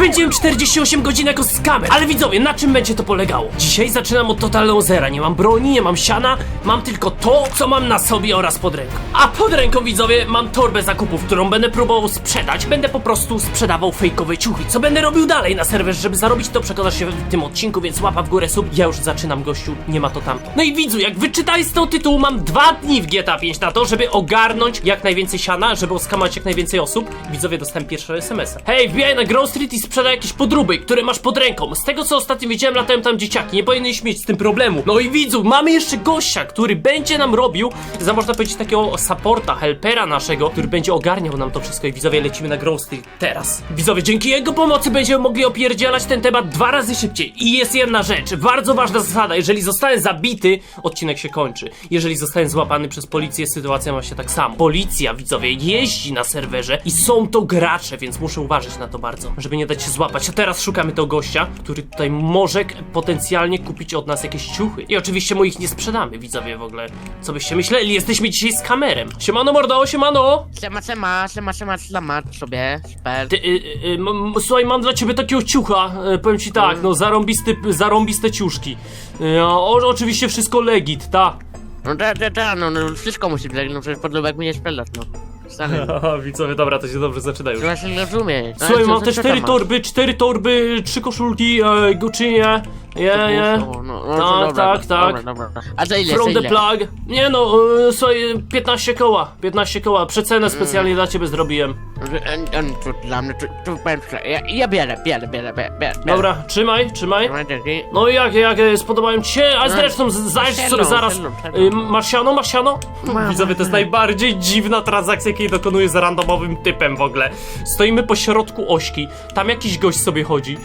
Spędziłem 48 godzin jako skamer. Ale widzowie, na czym będzie to polegało? Dzisiaj zaczynam od totalną zera. Nie mam broni, nie mam siana, mam tylko to, co mam na sobie oraz pod ręką. A pod ręką, widzowie, mam torbę zakupów, którą będę próbował sprzedać. Będę po prostu sprzedawał fejkowe ciuchy. Co będę robił dalej na serwerze, żeby zarobić, to przekonasz się w tym odcinku, więc łapa w górę sub. Ja już zaczynam, gościu, nie ma to tam. No i widzu, jak wyczytałeś z tego tytułu, mam dwa dni w GTA 5 na to, żeby ogarnąć jak najwięcej siana, żeby oskamać jak najwięcej osób. Widzowie, dostałem pierwsze SMS-a. Hej, wbijaj na Grove Street i sprzedaj jakieś podróby, które masz pod ręką. Z tego co ostatnio widziałem, latają tam dzieciaki, nie powinieneś mieć z tym problemu. No i widzu, mamy jeszcze gościa, który będzie nam robił, za można powiedzieć takiego supporta, helpera naszego, który będzie ogarniał nam to wszystko i widzowie, lecimy na Street teraz. Widzowie, dzięki jego pomocy będziemy mogli opierdzielać ten temat dwa razy szybciej. I jest jedna rzecz, bardzo ważna zasada, jeżeli zostałem zabity, odcinek się kończy. Jeżeli zostałem złapany przez policję, sytuacja ma się tak samo. Policja, widzowie, jeździ na serwerze i są to gracze, więc muszę uważać na to bardzo, żeby nie dać się złapać. A teraz szukamy tego gościa, który tutaj może potencjalnie kupić od nas jakieś ciuchy. I oczywiście mu ich nie sprzedamy, widzowie, w ogóle. Co byście myśleli? Jesteśmy dzisiaj z kamerem. Siemano, mordo, siemano! Siema, siema, siema, siema, siema, sobie, super. Ty, y, y, m- słuchaj, mam dla ciebie takiego ciucha. Y, powiem ci tak, no zarąbisty, zarąbiste ciuszki. Y, o, oczywiście wszystko legit, ta. No da, da, da, no, no wszystko musi być, no przecież podlubek mi nie no. Stary, Widzowie, dobra, to się dobrze zaczyna już. trzeba się nie rozumie. No, Słuchaj, co- mam co te cztery torby, cztery torby, trzy koszulki, e, Guccinie, je, je. No, no, no, Tak, dobra, tak, tak. Dobra, dobra. A za ile, From za the ile? plug. Nie no, e, słuchaj, 15 koła, 15 koła, przecenę specjalnie dla ciebie zrobiłem. On, on, tu dla mnie, tu, tu powiem szczerze, ja, ja biorę, biorę, biorę, biorę, biorę. Dobra, trzymaj, trzymaj. Dobra, dzięki. No i jak, jak e, spodobają ci się? A zresztą z- Siano, sobie zaraz. siano. Y, Masz siano, masz siano? Mam. Widzowie, to jest najbardziej dziwna transakcja, jakiej dokonuję z randomowym typem w ogóle. Stoimy po środku ośki, tam jakiś gość sobie chodzi.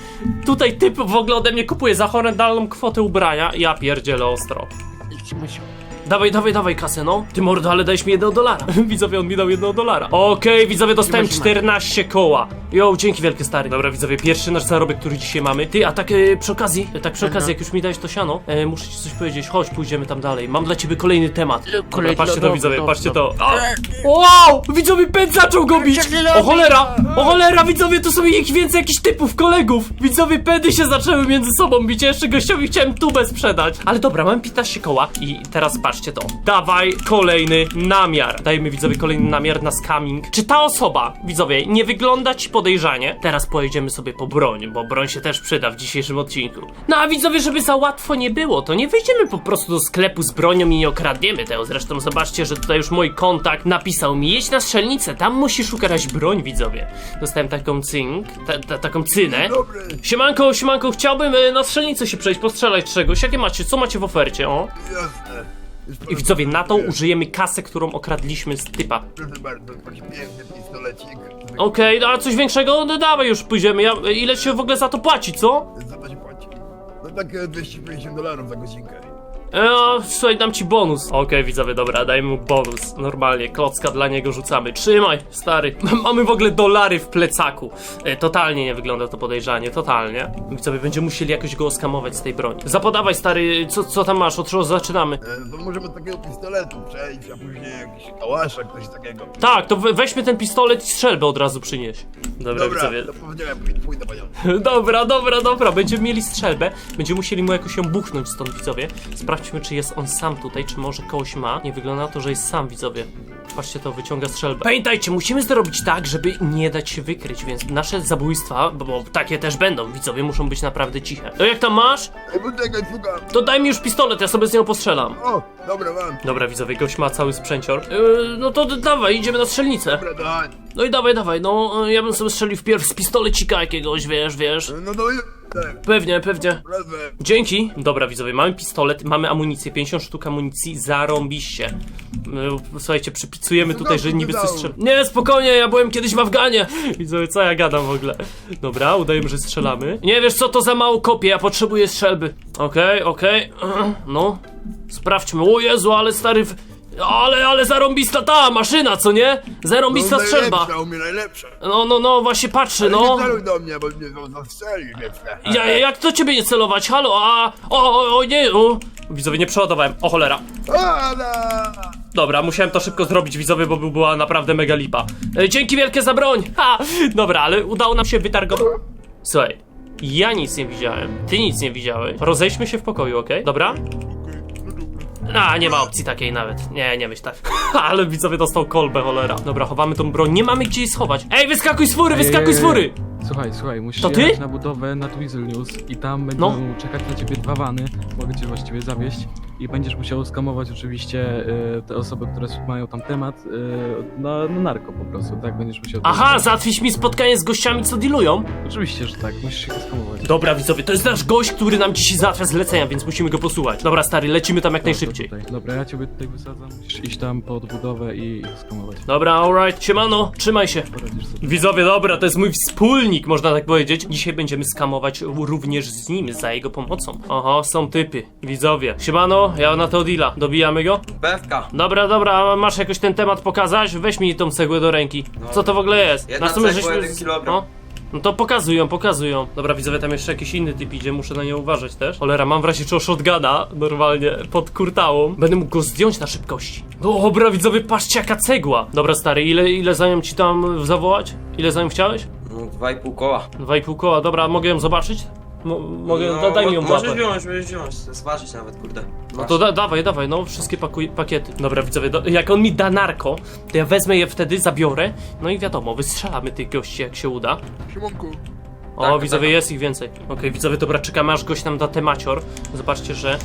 Tutaj typ w ogóle ode mnie kupuje za horrendalną kwotę ubrania. Ja pierdzielę ostro. Się. Dawaj, dawaj, dawaj kasę, no. Ty mordo, ale dajesz mi jednego dolara. widzowie, on mi dał jednego dolara. Okej, widzowie, dostałem Trzymaj, trzymaj. 14 koła. Jo, dzięki wielkie stary. Dobra, widzowie, pierwszy nasz zarobek, który dzisiaj mamy. Ty, a tak e, przy okazji, e, tak przy okazji, jak już mi dałeś to siano, e, muszę ci coś powiedzieć. Chodź, pójdziemy tam dalej. Mam dla ciebie kolejny temat. Dobra, Kolejny- patrzcie to, dobra, widzowie, dobra, patrzcie dobra. to. O! Wow! Widzowie, pęd zaczął go bić! O cholera! O cholera, widzowie, to są ich więcej jakichś typów, kolegów! Widzowie, pędy się zaczęły między sobą bić. Ja jeszcze gościowi chciałem tubę sprzedać. Ale dobra, mam 15 koła i teraz patrzcie to. Dawaj kolejny namiar. Dajemy widzowie kolejny namiar na scamming. Czy ta osoba, widzowie, nie wygląda ci podejrzanie? Teraz pojedziemy sobie po broń, bo broń się też przyda w dzisiejszym odcinku. No a widzowie, żeby za łatwo nie było, to nie wejdziemy po prostu do sklepu z bronią i nie okradniemy tego. Zresztą zobaczcie, że tutaj już mój kontakt napisał mi, jedź na strzelnicę, tam musisz ukraść broń, widzowie. Dostałem taką cynk, ta, ta, taką cynę. Dobry, Siemanko, siemanko, chciałbym e, na strzelnicę się przejść, postrzelać czegoś. Jakie macie, co macie w ofercie, o? Jest I widzowie, na to użyjemy kasę, którą okradliśmy z typa. Proszę bardzo, taki piękny pistolecik. Okej, a coś większego? No dawaj już pójdziemy. Ja, ile się w ogóle za to płaci, co? Za to się płaci. No tak e, 250 dolarów za godzinkę. E, słuchaj, dam ci bonus. Okej, widzowie, dobra, dajmy mu bonus. Normalnie, klocka dla niego rzucamy. Trzymaj, stary. Mamy w ogóle dolary w plecaku. E, totalnie nie wygląda to podejrzanie, totalnie. Widzowie, będziemy musieli jakoś go oskamować z tej broni. Zapodawaj, stary, co, co tam masz? Od czego zaczynamy? E, To możemy od takiego pistoletu przejść, a później jakiś kałaszek, coś takiego. Tak, to we, weźmy ten pistolet i strzelbę od razu przynieś. Dobra, Dobra, widzowie. to powiedziałem, pójdę. Dobra, dobra, dobra, będziemy mieli strzelbę, będziemy musieli mu jakoś ją buchnąć stąd, widzowie. Sprawdźmy, czy jest on sam tutaj, czy może kogoś ma. Nie wygląda na to, że jest sam, widzowie. Patrzcie, to wyciąga strzelbę. Pamiętajcie, musimy zrobić tak, żeby nie dać się wykryć, więc nasze zabójstwa, bo, bo takie też będą, widzowie, muszą być naprawdę ciche. No jak tam masz? Ej, poczekaj, szukam. To daj mi już pistolet, ja sobie z nią postrzelam. O, dobra, mam. Dobra, widzowie, gość ma cały sprzęcior. Yy, no to dawaj, idziemy na strzelnicę. Dobra, daj. No i dawaj, dawaj, no, ja bym sobie strzelił wpierw z pistolecika jakiegoś, wiesz, wiesz. No tak, Pewnie, pewnie. Dzięki. Dobra, widzowie, mamy pistolet, mamy amunicję, 50 sztuk amunicji, zarąbiście. Yy, Słuchajcie, przypicujemy tutaj, że niby coś wydało? strzel... Nie, spokojnie, ja byłem kiedyś w Afganie. Widzowie, co ja gadam w ogóle? Dobra, udajemy, że strzelamy. Nie wiesz co, to za mało kopie, ja potrzebuję strzelby. Okej, okej. No, sprawdźmy. O Jezu, ale stary... w- Ale, ale zarąbista ta maszyna, co nie? Zarąbista no, strzelba. najlepsza, u mnie najlepsza. No, no, no, właśnie patrzy, Ale no. nie celuj do mnie, bo mnie zastrzelisz jeszcze. Ja, jak to ciebie nie celować? Halo, a... O, o, o nie, o. Widzowie, nie przeładowałem. O cholera. Ala! Dobra, musiałem to szybko zrobić, widzowie, bo by- była naprawdę mega lipa. E, dzięki wielkie za broń! Ha! Dobra, ale udało nam się wytargować. Słuchaj, ja nic nie widziałem, ty nic nie widziałeś. Rozejdźmy się w pokoju, okej? Dobra? A, nie ma opcji takiej nawet. Nie, nie myśl tak. Ale widzowie dostał kolbę, cholera. Dobra, chowamy tą broń. Nie mamy gdzie jej schować. Ej, wyskakuj z fury, wyskakuj z fury! Słuchaj, słuchaj, musisz To ty? jechać na budowę na Twizzle News i tam będą No. czekać na ciebie dwa wany, mogę cię właściwie zawieść i będziesz musiał skamować oczywiście y, te osoby, które mają tam temat y, na, na narko po prostu, tak? Będziesz musiał... to Aha, zrobić. załatwić mi spotkanie z gościami, co dealują. Oczywiście, że tak, musisz się skamować. Dobra, widzowie, to jest nasz gość, który nam dzisiaj załatwia zlecenia, więc musimy go posłuchać. Dobra, stary, lecimy tam jak najszybciej. tutaj. Dobra, ja ciebie tutaj wysadzam, musisz iść tam pod budowę i ich skamować. Dobra, alright, siemano, trzymaj się. Poradzisz sobie. Widzowie, dobra, to jest mój wspólnik, można tak powiedzieć. Dzisiaj będziemy skamować również z nim, za jego pomocą. Oho, są typy. Widzowie, siemano, ja na to deala. Dobijamy go? Pewka. Dobra, dobra, a masz jakoś ten temat pokazać? Weź mi tą cegłę do ręki. Co to w ogóle jest? Jedna sumie cegła, jeden kilogram. No. No to pokazują, pokazują. Dobra, widzowie, tam jeszcze jakiś inny typ idzie, muszę na nie uważać też. Cholera, mam w razie czego shotguna, normalnie, pod kurtałą. Będę mógł go zdjąć na szybkości. Dobra, widzowie, patrzcie jaka cegła. Dobra, stary, ile, ile za nią ci tam zawołać? Ile za nią chciałeś? No, dwa i pół koła. Dwa i pół koła, dobra, mogę ją zobaczyć? Mo mogę, no, da, daj mi ją Możesz wziąć, możesz wziąć. Zważyć nawet, kurde. No to da, dawaj, dawaj, no wszystkie pakuj, pakiety. Dobra, widzowie, do, jak on mi da narko, to ja wezmę je wtedy, zabiorę, no i wiadomo, wystrzelamy tych gości jak się uda. Siemanko. O, Tak, widzowie, tak. jest ich więcej. Okej, widzowie, dobra, czekamy aż gość nam da temacior. Zobaczcie, że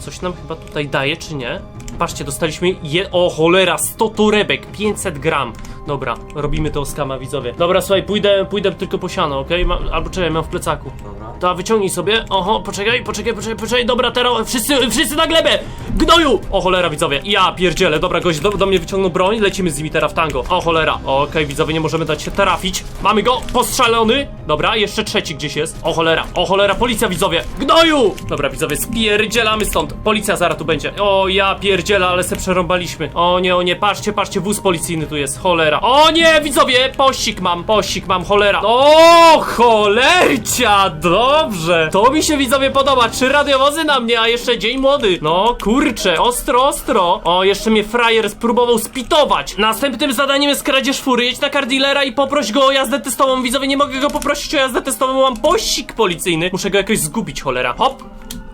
coś nam chyba tutaj daje, czy nie? Patrzcie, dostaliśmy je... O, cholera, 100 torebek, 500 gram. Dobra, robimy to skama, widzowie. Dobra, słuchaj, pójdę, pójdę tylko po siano, okej? Ma- Albo czekaj, mam w plecaku. Dobra. To wyciągnij sobie. Oho, poczekaj, poczekaj, poczekaj, poczekaj. Dobra, teraz wszyscy, wszyscy na glebę! Gnoju! O cholera, widzowie. Ja pierdzielę. Dobra, gość do, do mnie wyciągnął broń. Lecimy z nimi teraz w tango. O cholera. Okej, widzowie, nie możemy dać się trafić. Mamy go, postrzelony. Dobra, jeszcze trzeci gdzieś jest. O cholera, o cholera, policja, widzowie. Gnoju! Dobra, widzowie, spierdzielamy stąd. Policja zaraz tu będzie. O, ja pierdzielę, ale se przerąbaliśmy. O nie, o nie, patrzcie, patrzcie, wóz policyjny tu jest. Cholera. O nie, widzowie, pościg mam, pościg mam, cholera. O, cholercia, dobrze. To mi się, widzowie, podoba. Trzy radiowozy na mnie, a jeszcze dzień młody. No, kurczę, ostro, ostro. O, jeszcze mnie frajer spróbował spitować. Następnym zadaniem jest kradzież fury. Jedź na car dealera i poproś go o jazdę testową. Widzowie, nie mogę go poprosić o jazdę testową, mam pościg policyjny. Muszę go jakoś zgubić, cholera. Hop.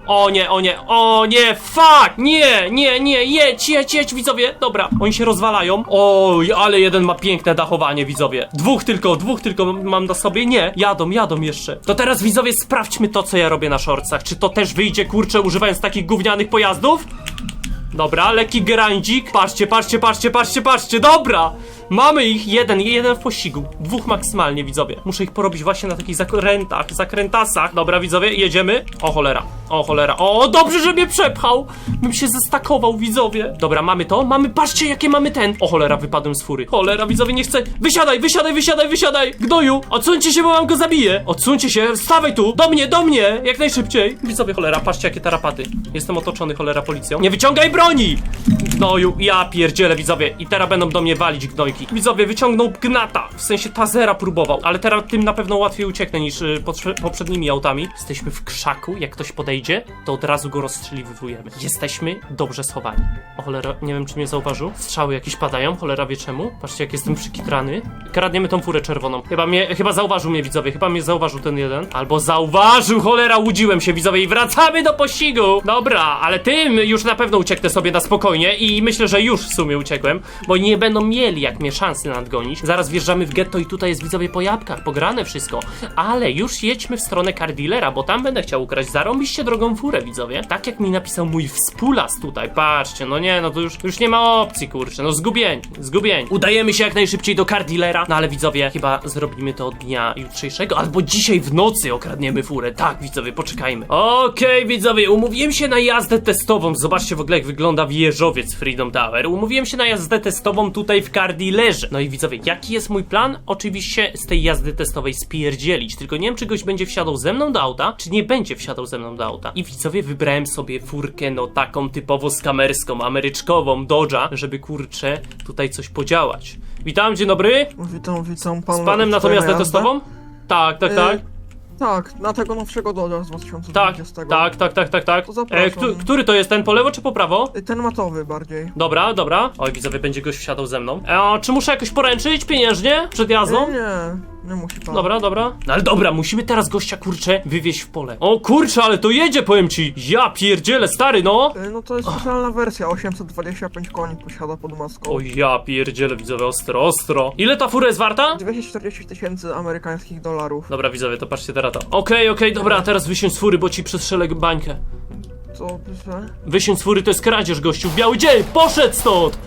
O nie, o nie, o nie, fuck! Nie, nie, nie, jedź, jedź, jedź, widzowie. Dobra, oni się rozwalają. Oj, ale jeden ma piękne dachowanie, widzowie. Dwóch tylko, dwóch tylko mam na sobie. Nie, jadą, jadą jeszcze. To teraz, widzowie, sprawdźmy to, co ja robię na shortsach. Czy to też wyjdzie, kurczę, używając takich gównianych pojazdów? Dobra, lekki grandzik. Patrzcie, patrzcie, patrzcie, patrzcie, patrzcie. Dobra! Mamy ich jeden, jeden w pościgu. Dwóch maksymalnie, widzowie. Muszę ich porobić właśnie na takich zakrętach, zakrętasach. Dobra, widzowie, jedziemy. O cholera, o cholera. O, dobrze, że mnie przepchał. Bym się zestakował, widzowie. Dobra, mamy to. Mamy, patrzcie, jakie mamy ten. O cholera, wypadłem z fury. Cholera, widzowie, nie chcę. Wysiadaj, wysiadaj, wysiadaj, wysiadaj. Gnoju, odsuńcie się, bo mam go zabiję. Odsuńcie się, stawaj tu. Do mnie, do mnie, jak najszybciej. Widzowie, cholera, patrzcie, jakie tarapaty. Jestem otoczony, cholera, policją. Nie wyciągaj broni! Gnoju, ja pierdzielę, widzowie. I teraz będą do mnie walić gnojki. Widzowie, wyciągnął gnata. W sensie tazera próbował, ale teraz tym na pewno łatwiej ucieknę niż y, poprzednimi autami. Jesteśmy w krzaku, jak ktoś podejdzie, to od razu go rozstrzeliwujemy. Jesteśmy dobrze schowani. O cholera, nie wiem czy mnie zauważył. Strzały jakieś padają, cholera wie czemu. Patrzcie jak jestem przykitrany. Kradniemy tą furę czerwoną. Chyba mnie, chyba zauważył mnie widzowie, chyba mnie zauważył ten jeden. Albo zauważył, cholera, łudziłem się widzowie i wracamy do pościgu. Dobra, ale tym już na pewno ucieknę sobie na spokojnie i myślę, że już w sumie uciekłem, bo nie będą mieli jak mnie szansy nadgonić. Zaraz wjeżdżamy w getto i tutaj jest widzowie po jabłkach, pograne wszystko. Ale już jedźmy w stronę car dealera, bo tam będę chciał ukraść zarąbiście drogą furę, widzowie. Tak jak mi napisał mój współlas tutaj, patrzcie, no nie, no to już, już nie ma opcji, kurczę, no zgubień, zgubień. Udajemy się jak najszybciej do car dealera, no ale widzowie, chyba zrobimy to od dnia jutrzejszego, albo dzisiaj w nocy okradniemy furę. Tak, widzowie, poczekajmy. Okej, widzowie, umówiłem się na jazdę testową. Zobaczcie w ogóle, jak wygląda wieżowiec Freedom Tower. Umówiłem się na jazdę testową tutaj w car dealerze. No i widzowie, jaki jest mój plan? Oczywiście z tej jazdy testowej spierdzielić, tylko nie wiem, czy goś będzie wsiadał ze mną do auta, czy nie będzie wsiadał ze mną do auta. I widzowie, wybrałem sobie furkę, no taką typowo skamerską, ameryczkową, Dodge'a, żeby kurczę tutaj coś podziałać. Witam, dzień dobry. Witam, witam pan. Z panem na tą jazdę testową? Tak, tak, tak. Y, tak, na tego nowszego Dodge'a z Tak, 2020. tak, tak, tak, tak, tak. To zapraszam. E, któ- który to jest ten, po lewo czy po prawo? Y, Ten matowy bardziej. Dobra, dobra. Oj, widzowie, będzie goś wsiadał ze mną. E, czy muszę jakoś poręczyć pieniężnie przed jazdą? Nie, nie, Nie musi pan. Dobra, dobra. No ale dobra, musimy teraz gościa, kurczę, wywieźć w pole. O kurczę, ale to jedzie, powiem ci. Ja pierdzielę, stary, no. Y, No to jest specjalna wersja, 825 koni posiada pod maską. O ja pierdzielę, widzowie, ostro, ostro. Ile ta fura jest warta? 240 tysięcy amerykańskich dolarów. Dobra, widzowie, to patrzcie teraz to. Okej, okej, dobra, a teraz wysiądź z fury, bo ci przestrzelę bańkę. Co, proszę? Wysiądź z fury, to jest kradzież, gościu. w Biały dzień, poszedł stąd!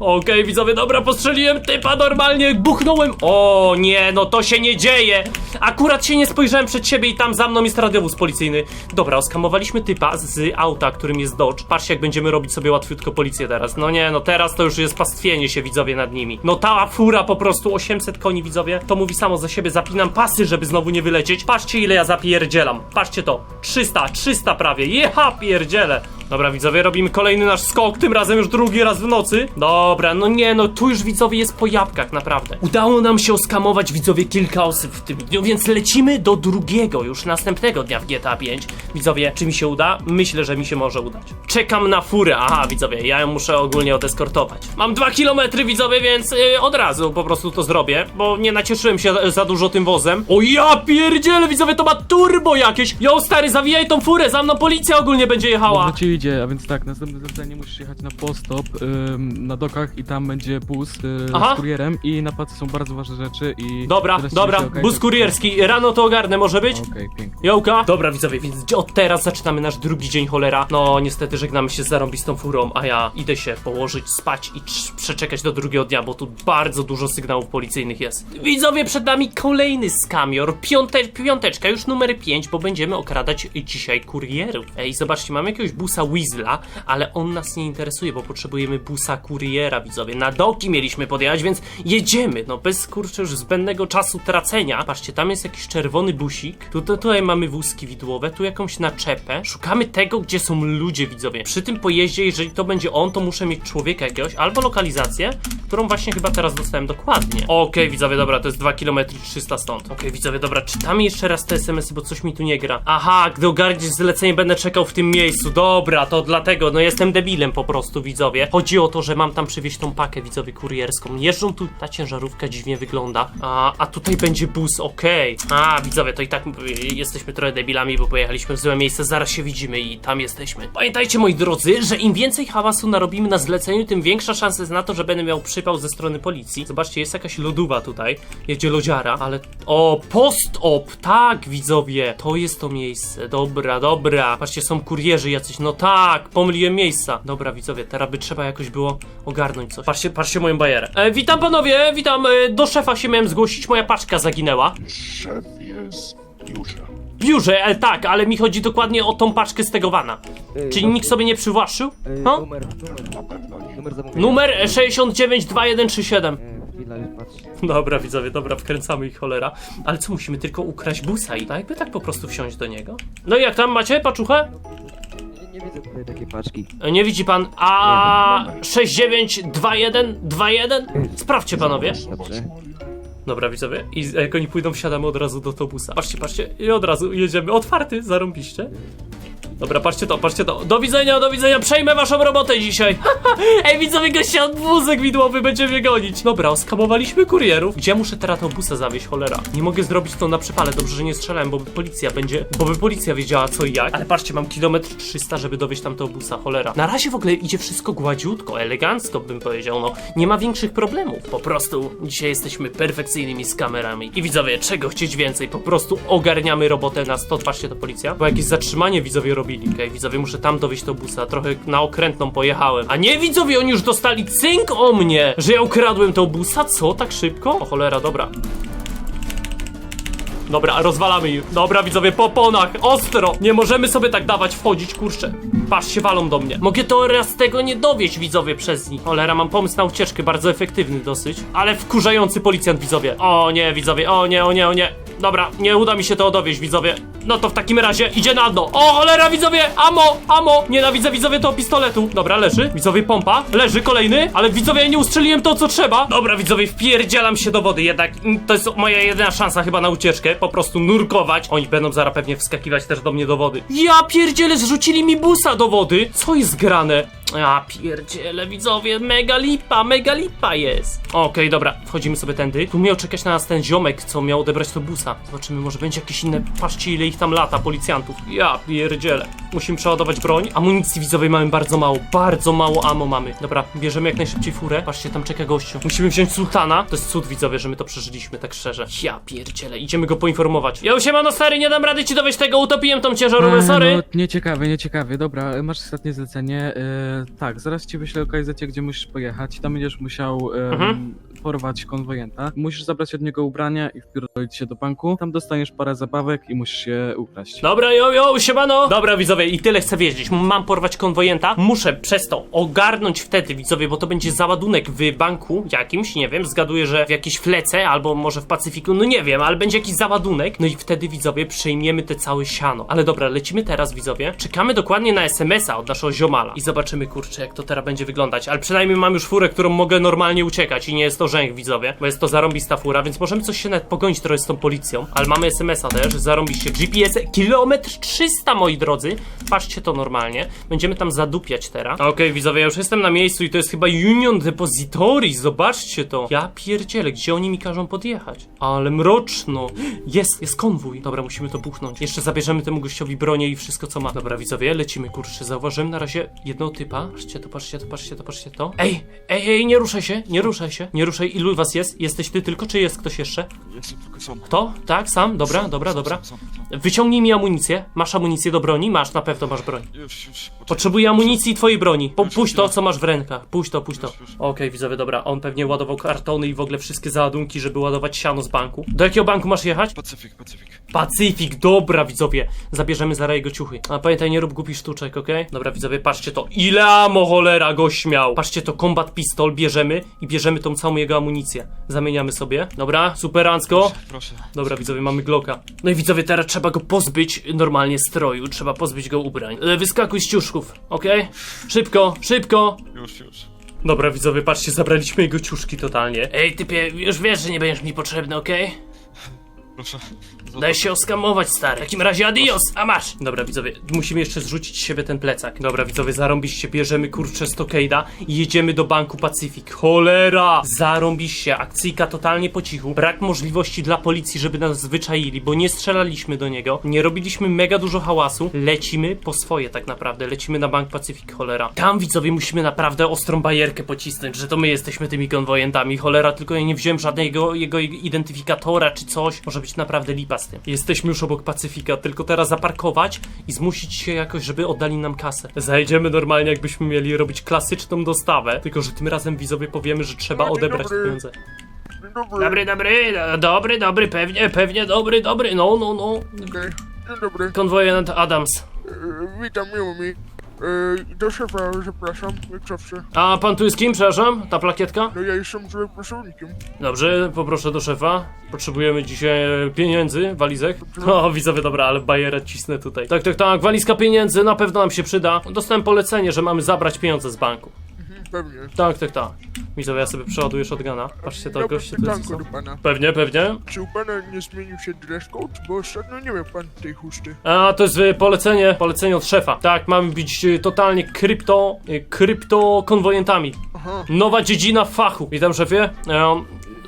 Okej, widzowie, dobra, postrzeliłem typa normalnie, buchnąłem. O nie, no to się nie dzieje. Akurat się nie spojrzałem przed siebie i tam za mną jest radiowóz policyjny. Dobra, oskamowaliśmy typa z auta, którym jest Dodge. Patrzcie, jak będziemy robić sobie łatwiutko policję teraz. No nie, no teraz to już jest pastwienie się, widzowie, nad nimi. No ta fura po prostu 800 koni, widzowie. To mówi samo za siebie, zapinam pasy, żeby znowu nie wylecieć. Patrzcie, ile ja zapierdzielam. Patrzcie to, 300, 300 prawie. Jecha, pierdzielę. Dobra, widzowie, robimy kolejny nasz skok, tym razem już drugi raz w nocy. Dobra, no nie, no tu już widzowie jest po jabłkach, naprawdę. Udało nam się oskamować widzowie kilka osób w tym dniu, więc lecimy do drugiego, już następnego dnia w GTA 5. Widzowie, czy mi się uda? Myślę, że mi się może udać. Czekam na furę, aha, widzowie, ja ją muszę ogólnie odeskortować. Mam dwa kilometry, widzowie, więc yy, od razu po prostu to zrobię, bo nie nacieszyłem się za dużo tym wozem. O ja pierdzielę, widzowie, to ma turbo jakieś. Jo, stary, zawijaj tą furę, za mną policja ogólnie będzie jechała. Idzie, a więc tak, następne zlecenie musisz jechać na postop ym, na dokach i tam będzie bus y, Aha. z kurierem i na pacy są bardzo ważne rzeczy i... Dobra, teraz ci dobra, się, okej, bus kurierski, rano to ogarnę, może być? Okej, pięknie. Jołka? Dobra widzowie, więc od teraz zaczynamy nasz drugi dzień cholera. No niestety żegnamy się z zarąbistą furą, a ja idę się położyć, spać i trz- przeczekać do drugiego dnia, bo tu bardzo dużo sygnałów policyjnych jest. Widzowie, przed nami kolejny skamior, piąte, piąteczka, już numer 5, bo będziemy okradać dzisiaj kurierów. Ej, zobaczcie, mamy jakiegoś busa Weasla, ale on nas nie interesuje, bo potrzebujemy busa kuriera, widzowie. Na doki mieliśmy podjechać, więc jedziemy, no bez kurczę już zbędnego czasu tracenia. Patrzcie, tam jest jakiś czerwony busik, tu, tu, tutaj mamy wózki widłowe, tu jakąś naczepę. Szukamy tego, gdzie są ludzie, widzowie. Przy tym pojeździe, jeżeli to będzie on, to muszę mieć człowieka jakiegoś, albo lokalizację, którą właśnie chyba teraz dostałem dokładnie. Okej, widzowie, dobra, to jest 2 km 300 stąd. Okej, widzowie, dobra, czytamy jeszcze raz te SMS-y, bo coś mi tu nie gra. Aha, gdy ogarniesz zlecenie, będę czekał w tym miejscu. Dobra, to dlatego, no jestem debilem po prostu, widzowie. Chodzi o to, że mam tam przywieźć tą pakę, widzowie, kurierską. Jeżdżą tu, ta ciężarówka dziwnie wygląda. A, a tutaj będzie bus, okej. A, widzowie, to i tak y, jesteśmy trochę debilami, bo pojechaliśmy w złe miejsce, zaraz się widzimy i tam jesteśmy. Pamiętajcie, moi drodzy, że im więcej hałasu narobimy na zleceniu, tym większa szansa jest na to, że będę miał przypał ze strony policji. Zobaczcie, jest jakaś loduwa tutaj, jedzie lodziara, ale... O, post-op, tak, widzowie, to jest to miejsce, dobra, dobra. Patrzcie, są kurierzy jacyś, no tak, pomyliłem miejsca. Dobra, widzowie, teraz by trzeba jakoś było ogarnąć coś. Patrzcie, patrzcie moją bajerę. E, witam panowie, witam, e, do szefa się miałem zgłosić, moja paczka zaginęła. Szef jest w biurze. W biurze, e, tak, ale mi chodzi dokładnie o tą paczkę stegowana. Czyli nikt sobie nie przywłaszczył? No? Numer, numer, Na pewno nie. numer zamówienia. Numer 692137. E, Chwila, już patrzę. Dobra, widzowie, dobra, wkręcamy ich cholera. Ale co, musimy tylko ukraść busa i tak jakby tak po prostu wsiąść do niego? No i jak tam macie, paczuchę? Nie, widzę tutaj takiej paczki. E, Nie widzi pan. A 692121? Sprawdźcie panowie. Dobrze. Dobra, widzowie. I jak oni pójdą, wsiadamy od razu do autobusa. Patrzcie, patrzcie. I od razu jedziemy. Otwarty, zarąbiście. Dobra, patrzcie to, patrzcie to. Do widzenia, do widzenia. Przejmę waszą robotę dzisiaj. Ej, widzowie, gościa wózek widłowy będzie mnie gonić. Dobra, oskamowaliśmy kurierów. Gdzie muszę teraz autobusa zawieźć, cholera? Nie mogę zrobić to na przypale. Dobrze, że nie strzelałem, bo by policja będzie... Bo by policja wiedziała co i jak. Ale patrzcie, mam kilometr 300, żeby dowieźć tam autobusa, cholera. Na razie w ogóle idzie wszystko gładziutko, elegancko bym powiedział, no. Nie ma większych problemów. Po prostu dzisiaj jesteśmy perfekcyjnymi z kamerami. I widzowie, czego chcieć więcej? Po prostu ogarniamy robotę na 100. Patrzcie, to policja. Bo jakieś zatrzymanie widzowie robili. Okej, widzowie, muszę tam dowieźć to busa. Trochę na okrętną pojechałem. A nie, widzowie, oni już dostali cynk o mnie, że ja ukradłem to busa? Co? Tak szybko? O cholera, dobra. Dobra, rozwalamy ich. Dobra, widzowie, po ponach, ostro. Nie możemy sobie tak dawać wchodzić, kurczę. Patrz, się walą do mnie. Mogę to raz tego nie dowieść, widzowie, przez nich. Cholera, mam pomysł na ucieczkę, bardzo efektywny dosyć. Ale wkurzający policjant, widzowie. O nie, widzowie, o nie, o nie, o nie. Dobra, nie uda mi się to dowieść, widzowie. No to w takim razie idzie na dno. O, cholera, widzowie, amo, amo. Nienawidzę, widzowie, to pistoletu. Dobra, leży. Widzowie, pompa. Leży kolejny. Ale widzowie, nie ustrzeliłem to, co trzeba. Dobra, widzowie, wpierdzielam się do wody. Jednak to jest moja jedyna szansa chyba na ucieczkę. Po prostu nurkować. Oni będą zaraz pewnie wskakiwać też do mnie do wody. Ja pierdzielę, zrzucili mi busa do wody. Co jest grane? Ja pierdziele, widzowie, mega lipa, mega lipa jest. Okej, dobra, wchodzimy sobie tędy. Tu miał czekać na nas ten ziomek, co miał odebrać to busa. Zobaczymy, może będzie jakieś inne, patrzcie ile ich tam lata, policjantów. Ja pierdziele. Musimy przeładować broń. Amunicji widzowej mamy bardzo mało, bardzo mało ammo mamy. Dobra, bierzemy jak najszybciej furę. Patrzcie, tam czeka gościu. Musimy wziąć sultana. To jest cud, widzowie, że my to przeżyliśmy, tak szczerze. Ja pierdziele, idziemy go poinformować. Ja siemano stary, nie dam rady ci dowieść tego, utopiłem tą ciężarówkę, sorry. No, nieciekawie, nieciekawie. Dobra, masz ostatnie zlecenie. Tak, zaraz ci wyślę lokalizację, gdzie musisz pojechać. Tam będziesz musiał em, Mhm. Porwać konwojenta. Musisz zabrać od niego ubrania i wpierdolić się do banku. Tam dostaniesz parę zabawek i musisz je ukraść. Dobra, jo, jo, siemano! Dobra, widzowie, i tyle chcę wiedzieć. Mam porwać konwojenta. Muszę przez to ogarnąć wtedy, widzowie, bo to będzie załadunek w banku jakimś, nie wiem, zgaduję, że w jakiejś flece, albo może w Pacyfiku, no nie wiem, ale będzie jakiś załadunek. No i wtedy, widzowie, przejmiemy te całe siano. Ale dobra, lecimy teraz, widzowie. Czekamy dokładnie na SMS-a od naszego ziomala i zobaczymy, kurczę, jak to teraz będzie wyglądać. Ale przynajmniej mam już furę, którą mogę normalnie uciekać i nie jest to rzęch, widzowie, bo jest to zarąbista fura, więc możemy coś się nawet pogonić trochę z tą policją. Ale mamy SMS-a też, zarąbiście. GPS, kilometr 300, moi drodzy. Patrzcie to normalnie. Będziemy tam zadupiać teraz. Okej, widzowie, ja już jestem na miejscu i to jest chyba Union Depository. Zobaczcie to. Ja pierdzielę, gdzie oni mi każą podjechać? Ale mroczno. Jest, jest konwój. Dobra, musimy to buchnąć. Jeszcze zabierzemy temu gościowi bronię i wszystko, co ma. Dobra, widzowie, lecimy, kurczę. Zauważyłem na razie jednego typa. Patrzcie to, patrzcie to, patrzcie to, patrzcie to. Ej, ej, ej, nie ruszaj się, nie ruszaj się. Nie ruszaj. Ilu was jest? Jesteś ty tylko, czy jest ktoś jeszcze? Jestem tylko sam. Kto? Tak, sam? Dobra, Sam, dobra, sam, dobra. sam, sam. Wyciągnij mi amunicję. Masz amunicję do broni? Masz, na pewno masz broń. Już, już. poczekaj. Potrzebuję amunicji i twojej broni. Po, puść to, co masz w rękach. Puść to, puść to. Okej, widzowie, dobra. On pewnie ładował kartony i w ogóle wszystkie załadunki, żeby ładować siano z banku. Do jakiego banku masz jechać? Pacyfik, Pacyfik. Pacyfik, dobra, widzowie. Zabierzemy zaraz jego ciuchy. A pamiętaj, nie rób głupich sztuczek, okej? Dobra, widzowie, patrzcie to. Ile amo cholera go śmiał. Patrzcie to, combat pistol bierzemy i bierzemy tą całą jego amunicję. Zamieniamy sobie. Dobra, superancko. Proszę. Dobra, widzowie, mamy Glocka. No i widzowie, teraz trzeba go pozbyć normalnie stroju, trzeba pozbyć go ubrań. E, Wyskakuj z ciuszków, okej? Szybko, szybko! Już, już. Dobra, widzowie, patrzcie, zabraliśmy jego ciuszki totalnie. Ej, typie, już wiesz, że nie będziesz mi potrzebny, okej? Proszę. Daj się oskamować, stary. W takim razie adios, a masz! Dobra, widzowie, musimy jeszcze zrzucić z siebie ten plecak. Dobra, widzowie, zarąbiście, bierzemy kurczę Stockada i jedziemy do Banku Pacyfik. Cholera! Zarąbiście, akcyjka totalnie po cichu. Brak możliwości dla policji, żeby nas zwyczaili, bo nie strzelaliśmy do niego, nie robiliśmy mega dużo hałasu. Lecimy po swoje tak naprawdę, lecimy na Bank Pacyfik, cholera. Tam, widzowie, musimy naprawdę ostrą bajerkę pocisnąć, że to my jesteśmy tymi konwojentami. Cholera, tylko ja nie wziąłem żadnego jego identyfikatora czy coś. Może być naprawdę lipa tym. Jesteśmy już obok Pacyfika, tylko teraz zaparkować i zmusić się jakoś, żeby oddali nam kasę. Zajdziemy normalnie, jakbyśmy mieli robić klasyczną dostawę, tylko że tym razem widzowie powiemy, że trzeba odebrać dobry. pieniądze. Dzień dobry. Dobry, dobry, do- dobry, dobry, pewnie, pewnie, dobry, dobry, no, no, no. Okej. Dzień dobry. Konwojent Adams. E, witam, miło mi. E, do szefa zapraszam, jak zawsze. A pan tu jest kim, przepraszam? Ta plakietka? No ja jestem złym pracownikiem. Dobrze, poproszę do szefa. Potrzebujemy dzisiaj pieniędzy, walizek. O, widzowie, dobra, ale bajerę cisnę tutaj. Tak, tak, tak, walizka pieniędzy na pewno nam się przyda. Dostałem polecenie, że mamy zabrać pieniądze z banku. Pewnie. Tak, tak, tak. Widzowie, ja sobie przeładuję shotguna. Patrzcie, to goście tu jest. do pana. Pewnie, pewnie. Czy u pana nie zmienił się dress code? Bo ostatnio nie miał pan tej chusty. A, to jest e, polecenie, polecenie od szefa. Tak, mamy być e, totalnie krypto, e, krypto konwojentami. Aha. Nowa dziedzina fachu. Witam szefie. E,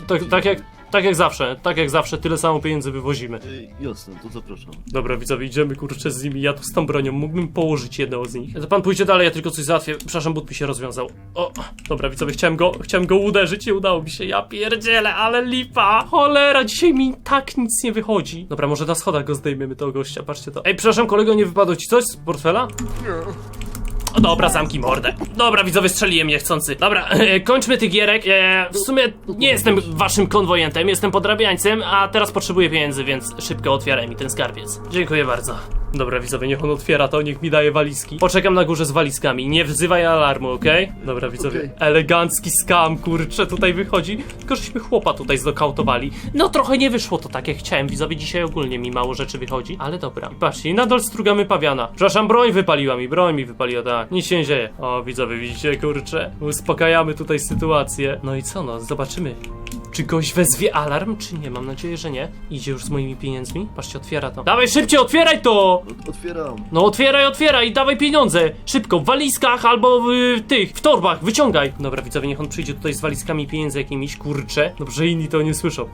tak, tak jak, tak jak zawsze, tak jak zawsze, tyle samo pieniędzy wywozimy. Jasne, to zapraszam. Dobra, widzowie, idziemy kurczę z nimi. Ja tu z tą bronią mógłbym położyć jednego z nich. To pan pójdzie dalej, ja tylko coś załatwię. Przepraszam, but mi się rozwiązał. O, dobra, widzowie, chciałem go, chciałem go uderzyć, nie udało mi się. Ja pierdzielę, ale lipa. Cholera, dzisiaj mi tak nic nie wychodzi. Dobra, może na schodach go zdejmiemy, tego gościa, patrzcie to. Ej, przepraszam, kolego, nie wypadło ci coś z portfela? Nie. O, dobra, zamknij mordę. Dobra, widzowie, strzeliłem niechcący. Dobra, e, kończmy tych gierek. E, w sumie nie jestem waszym konwojentem, jestem podrabiańcem, a teraz potrzebuję pieniędzy, więc szybko otwieraj mi ten skarbiec. Dziękuję bardzo. Dobra, widzowie, niech on otwiera to, niech mi daje walizki. Poczekam na górze z walizkami, nie wzywaj alarmu, okej? Dobra, widzowie, Okej. elegancki skam, kurczę, tutaj wychodzi. Tylko żeśmy chłopa tutaj zdokautowali. No trochę nie wyszło to tak jak chciałem, widzowie, dzisiaj ogólnie mi mało rzeczy wychodzi, ale dobra. Patrzcie, i nadal strugamy pawiana. Przepraszam, broń wypaliła mi, broń mi wypaliła, tak. Nic się nie dzieje. O, widzowie, widzicie, kurczę, uspokajamy tutaj sytuację. No i co, no, zobaczymy. Czy gość wezwie alarm, czy nie? Mam nadzieję, że nie. Idzie już z moimi pieniędzmi. Patrzcie, otwiera to. Dawaj szybciej, otwieraj to! Otwieram. No otwieraj, otwieraj i dawaj pieniądze! Szybko, w walizkach albo w y, tych, w torbach, wyciągaj! Dobra, widzowie, niech on przyjdzie tutaj z walizkami pieniędzy jakimiś, kurcze. Dobrze, inni to nie słyszą.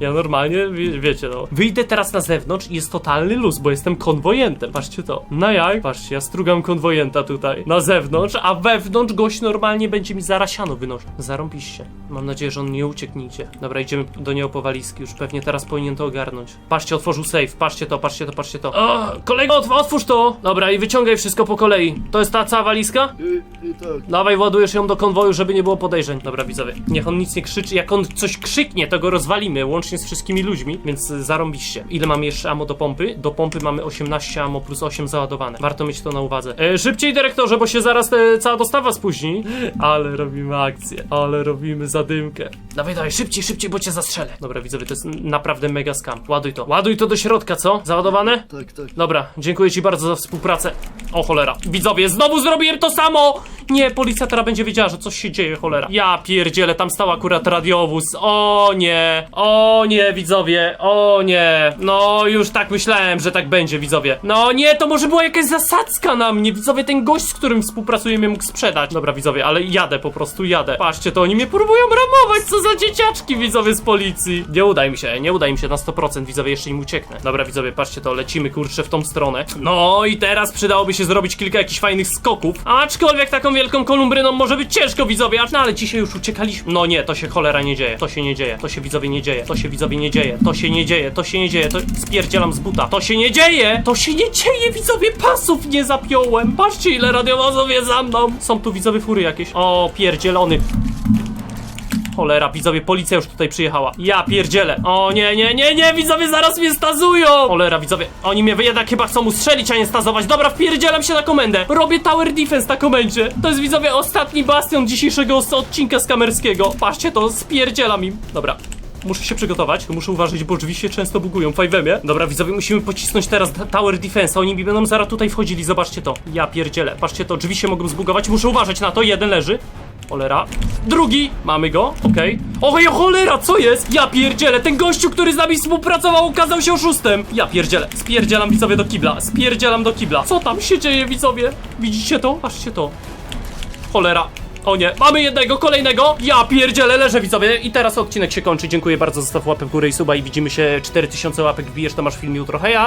Ja normalnie, wie, wiecie no. Wyjdę teraz na zewnątrz i jest totalny luz, bo jestem konwojentem. Patrzcie to. Na jak? Patrzcie, ja strugam konwojenta tutaj. Na zewnątrz, a wewnątrz gość normalnie będzie mi zarasiano wynosił. Zarąbiście. Mam nadzieję, że on nie uciekł nigdzie. Dobra, idziemy do niego po walizki. Już pewnie teraz powinien to ogarnąć. Patrzcie, otworzył safe. Patrzcie to, patrzcie to, patrzcie to. O, kolego, otw- otwórz to! Dobra, i wyciągaj wszystko po kolei. To jest ta cała walizka? I, i tak. Dawaj, ładujesz ją do konwoju, żeby nie było podejrzeń. Dobra, widzowie. Niech on nic nie krzyczy. Jak on coś krzyknie, to go rozwalimy, łącznie z wszystkimi ludźmi, więc y, zarąbiście. Ile mamy jeszcze ammo do pompy? Do pompy mamy 18 ammo plus 8 załadowane. Warto mieć to na uwadze. E, szybciej, dyrektorze, bo się zaraz e, cała dostawa spóźni. Ale robimy akcję. Ale robimy zadymkę. Dawaj, dawaj, szybciej, szybciej, bo cię zastrzelę. Dobra, widzowie, to jest naprawdę mega scam. Ładuj to. Ładuj to do środka, co? Załadowane? Tak, tak. Dobra, dziękuję ci bardzo za współpracę. O cholera. Widzowie, znowu zrobiłem to samo! Nie, policja teraz będzie wiedziała, że coś się dzieje, cholera. Ja pierdzielę, tam stał akurat radiowóz. O nie, o nie, widzowie, o nie. No, już tak myślałem, że tak będzie, widzowie. No nie, to może była jakaś zasadzka na mnie. Widzowie, ten gość, z którym współpracujemy, mógł sprzedać. Dobra, widzowie, ale jadę, po prostu jadę. Patrzcie, to oni mnie próbują ramować, co za dzieciaczki, widzowie z policji. Nie uda im się, nie uda im się na 100%, widzowie, jeszcze im ucieknę. Dobra, widzowie, patrzcie to, lecimy, kurczę, w tą stronę. No i teraz przydałoby się zrobić kilka jakichś fajnych skoków. Aczkolwiek taką wielką kolumbryną może być ciężko, widzowie, no ale dzisiaj już uciekaliśmy. No nie, to się cholera nie dzieje, to się nie dzieje, to się widzowie nie dzieje, to się widzowie nie dzieje, to się nie dzieje, to się nie dzieje, to spierdzielam z buta. To się nie dzieje, to się nie dzieje, widzowie, pasów nie zapiąłem. Patrzcie ile radiowozów jest za mną. Są tu widzowie fury jakieś. O, pierdzielony. Cholera, widzowie, policja już tutaj przyjechała. Ja pierdzielę. O nie, nie, nie, nie, widzowie, zaraz mnie stazują. Cholera, widzowie, oni mnie jednak chyba chcą ustrzelić, a nie stazować. Dobra, wpierdzielam się na komendę. Robię tower defense na komendzie. To jest, widzowie, ostatni bastion dzisiejszego odcinka z kamerskiego. Patrzcie, to spierdzielam im. Dobra. Muszę się przygotować, muszę uważać, bo oczywiście często bugują w 5 Dobra, widzowie, musimy pocisnąć teraz Tower Defense. Oni mi będą zaraz tutaj wchodzili, zobaczcie to. Ja pierdzielę. Patrzcie to, drzwi się mogą zbugować, muszę uważać na to. Jeden leży. Cholera. Drugi! Mamy go, okej. Okay. Och, cholera, co jest? Ja pierdzielę, ten gościu, który z nami współpracował, okazał się oszustem. Ja pierdzielę, spierdzielam widzowie do kibla, spierdzielam do kibla. Co tam się dzieje, widzowie? Widzicie to? Patrzcie to. Cholera. O nie, mamy jednego, kolejnego. Ja pierdzielę, leżę widzowie. I teraz odcinek się kończy. Dziękuję bardzo, zostaw łapę w górę i suba i widzimy się 4000 łapek wbijesz, to masz film jutro. Heja!